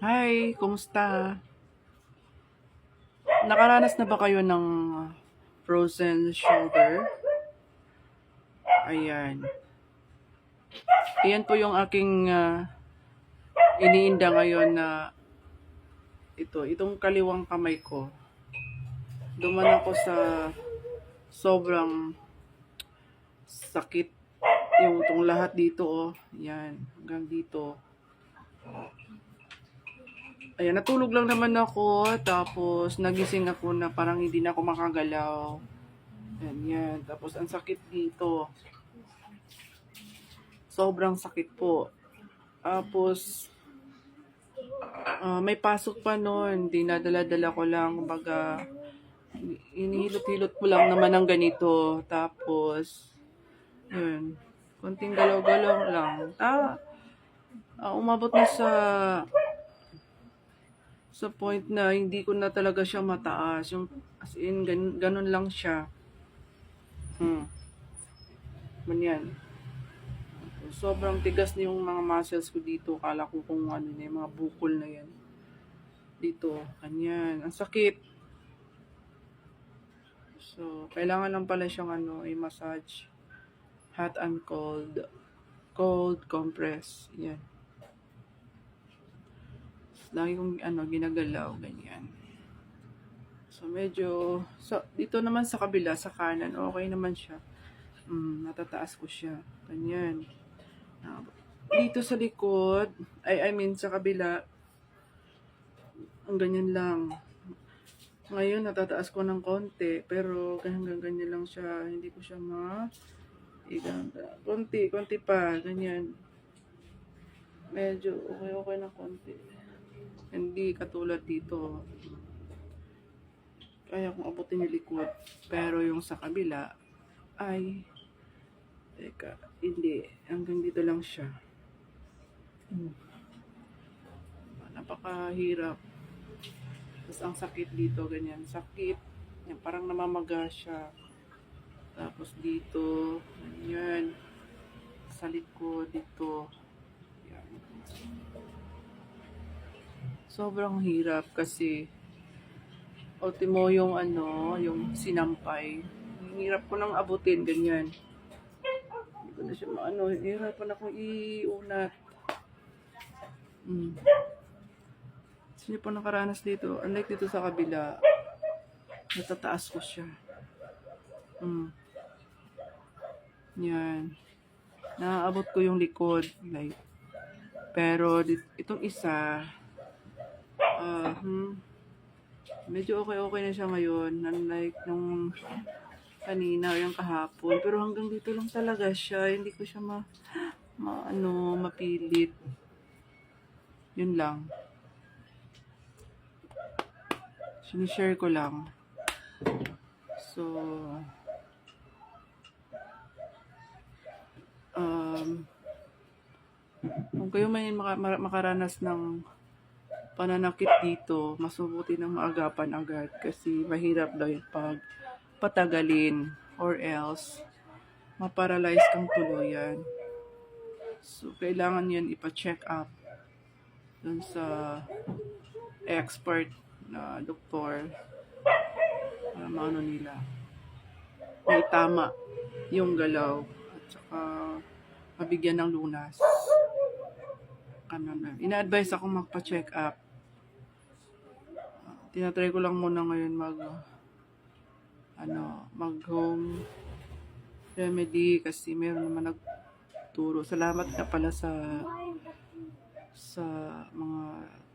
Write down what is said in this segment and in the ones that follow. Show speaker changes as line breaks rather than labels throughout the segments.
Hi, kumusta? Nakaranas na ba kayo ng frozen shoulder? Ayan. Ayan po yung aking ah, iniinda ngayon na ito, itong kaliwang kamay ko. Duman ako sa sobrang sakit yung itong lahat dito oh. Yan, hanggang dito. Ayan, natulog lang naman ako. Tapos, nagising ako na parang hindi na ako makagalaw. Yan, yan. Tapos, ang sakit dito. Sobrang sakit po. Tapos, ah, may pasok pa noon. Dinadala-dala ko lang. Kumbaga, inihilot-hilot ko lang naman ng ganito. Tapos, yun. Konting galaw-galaw lang. Ah, ah, umabot na sa sa point na hindi ko na talaga siya mataas. Yung, as in, gan, ganun lang siya. Hmm. Ganyan. Sobrang tigas na yung mga muscles ko dito. Kala ko kung ano na yung mga bukol na yan. Dito. Ganyan. Ang sakit. So, kailangan lang pala siyang ano, i-massage. Hot and cold. Cold compress. Yan. Lagi kong ano, ginagalaw, ganyan. So, medyo, so, dito naman sa kabila, sa kanan, okay naman siya. Mm, natataas ko siya. Ganyan. Ah, Dito sa likod, ay, I mean, sa kabila, ang ganyan lang. Ngayon, natataas ko ng konti, pero hanggang ganyan lang siya. Hindi ko siya ma... Iganda. Konti, konti pa, ganyan. Medyo okay-okay na konti. Hindi katulad dito. Kaya kong abutin yung likod. Pero yung sa kabila, ay... Teka, hindi. Hanggang dito lang siya. Hmm. Napakahirap. Tapos ang sakit dito, ganyan. Sakit. Yan, parang namamaga siya. Tapos dito, ganyan. Sa likod, dito. Sobrang hirap kasi ultimo yung ano, yung sinampay. Hirap ko nang abutin, ganyan. Hindi ko na siya maano, hirapan akong iunat. Mm. Sino po nakaranas dito? Unlike dito sa kabila, natataas ko siya. Mm. Yan. Naaabot ko yung likod. Like, pero itong isa, ah, hmm, medyo okay-okay na siya ngayon. Unlike nung kanina yung kahapon. Pero hanggang dito lang talaga siya. Hindi ko siya ma, ma ano, mapilit. Yun lang. Sinishare ko lang. So, um, kung kayo may maka, ma- makaranas ng pananakit dito, mas mabuti ng maagapan agad kasi mahirap daw yung pag patagalin or else maparalyze kang tuluyan. So, kailangan yan ipa-check up dun sa expert na doktor para maano nila may tama yung galaw at saka mabigyan ng lunas. Ano na. Ina-advise ako magpa-check up. Uh, tinatry ko lang muna ngayon mag ano, mag home remedy kasi meron naman nagturo. Salamat na pala sa sa mga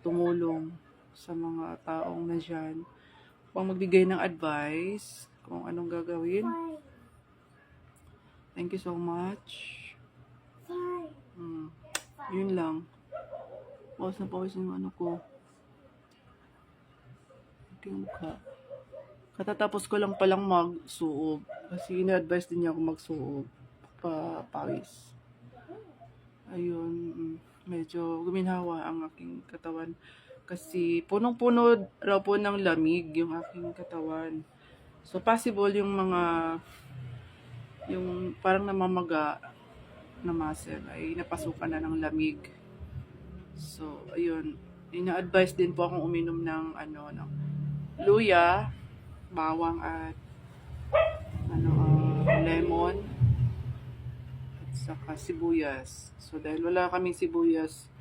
tumulong sa mga taong nandyan upang magbigay ng advice kung anong gagawin. Thank you so much. Hmm. Yun lang. Pause na pause yung ano ko. Ito yung mukha. Katatapos ko lang palang magsuob. Kasi ina-advise din niya ako magsuob. Pa pawis. Ayun. mm, Medyo guminhawa ang aking katawan. Kasi punong-puno raw po ng lamig yung aking katawan. So possible yung mga yung parang namamaga na muscle ay napasukan na ng lamig. So, ayun. ina-advise din po akong uminom ng ano ng luya, bawang at ano ah, lemon at saka sibuyas. So dahil wala kaming sibuyas,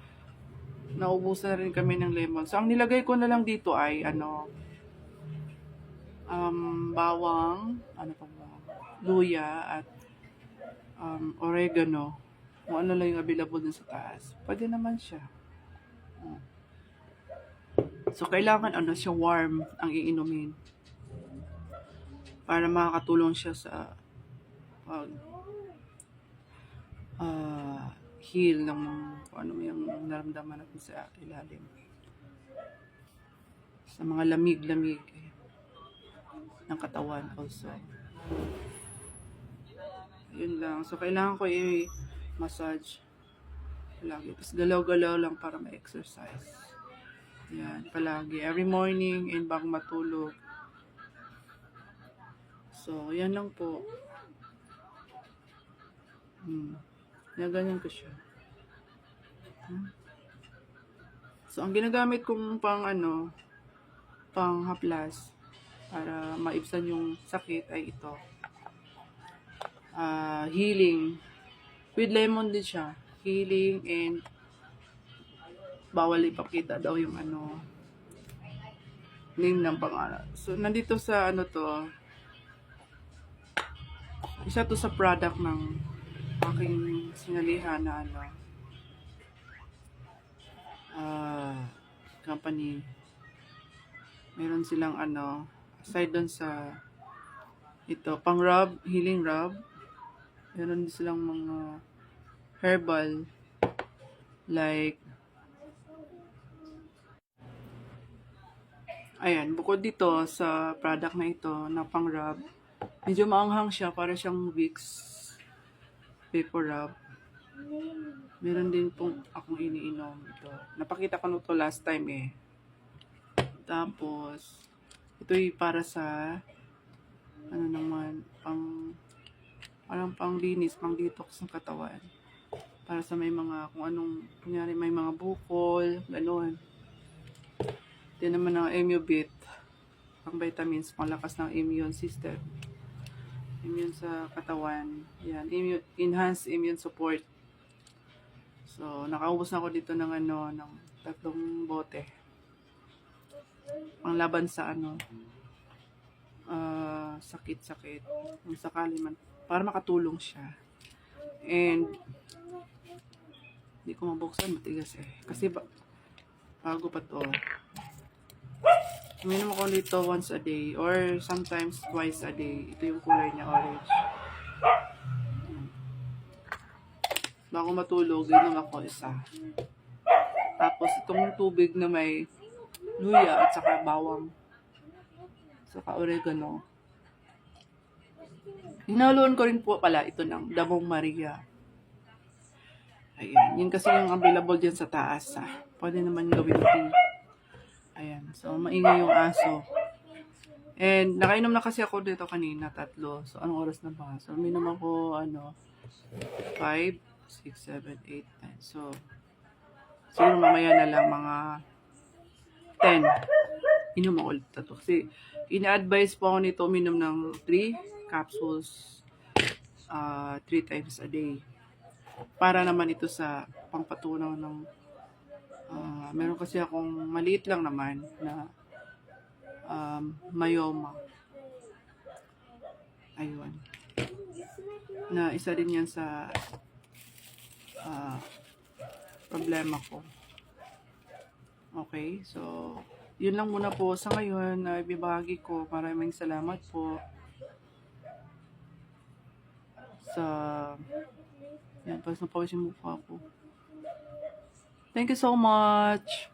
naubusan na rin kami ng lemon. So ang nilagay ko na lang dito ay ano um, bawang, ano pa ba, luya at um, oregano. Kung ano lang yung available dun sa taas. Pwede naman siya. So, kailangan ano siya warm ang iinumin. Para makakatulong siya sa pag ah, heal ng ano yung naramdaman natin sa ilalim. Sa mga lamig-lamig eh, ng katawan also. Yun lang. So, kailangan ko i-massage palagi. Tapos galaw-galaw lang para ma-exercise. Yan, palagi. Every morning and bago matulog. So, yan lang po. Hmm. Yan, ko siya. Hmm. So, ang ginagamit kong pang ano, pang haplas, para maibsan yung sakit ay ito. Ah, healing. With lemon din siya. Healing and bawal ipakita daw yung ano name ng pangalan. So, nandito sa ano to, isa to sa product ng aking sinalihan na ano, ah, company. Meron silang ano, aside doon sa ito, pang rub, healing rub. Meron silang mga herbal like Ayan, bukod dito sa product na ito na pang rub, medyo maanghang siya para siyang Vicks Vapor Rub. Meron din pong akong iniinom ito. Napakita ko nito last time eh. Tapos, ito'y para sa ano naman, pang parang pang linis, pang detox ng katawan. Para sa may mga, kung anong, kunyari may mga bukol, gano'n. Ito naman ang Emubit, pang vitamins, panglakas ng immune system. Immune sa katawan. Yan, immune, enhanced immune support. So, nakaubos na ako dito ng ano, ng tatlong bote. Panglaban sa ano, ah, sakit-sakit. Kung sakali man. Para makatulong siya. And, hindi ko mabuksan, matigas eh. Kasi ba, bago pa to. Uminom ako dito once a day or sometimes twice a day. Ito yung kulay niya, orange. Bago matulog, inom ako isa. Tapos itong tubig na may luya at saka bawang. Saka oregano. Hinaluan ko rin po pala ito ng Damong Maria. Ayan. Yun kasi yung available dyan sa taas. Ah. Pwede naman gawin tea. Ayan. So, maingay yung aso. And, nakainom na kasi ako dito kanina, tatlo. So, anong oras na ba? So, uminom ako, ano, 5, 6, 7, 8, 9. So, siguro mamaya na lang mga 10. Inom ako ulit ito. Kasi, ina-advise po ako nito uminom ng 3 capsules uh, 3 times a day. Para naman ito sa pangpatunaw ng Ah, meron kasi akong maliit lang naman na um, myoma. Ayun. Na isa din yan sa ah, problema ko. Okay, so yun lang muna po sa ngayon na ibibahagi ko. Maraming salamat po sa yan, pas na pawis yung mukha ko. Thank you so much.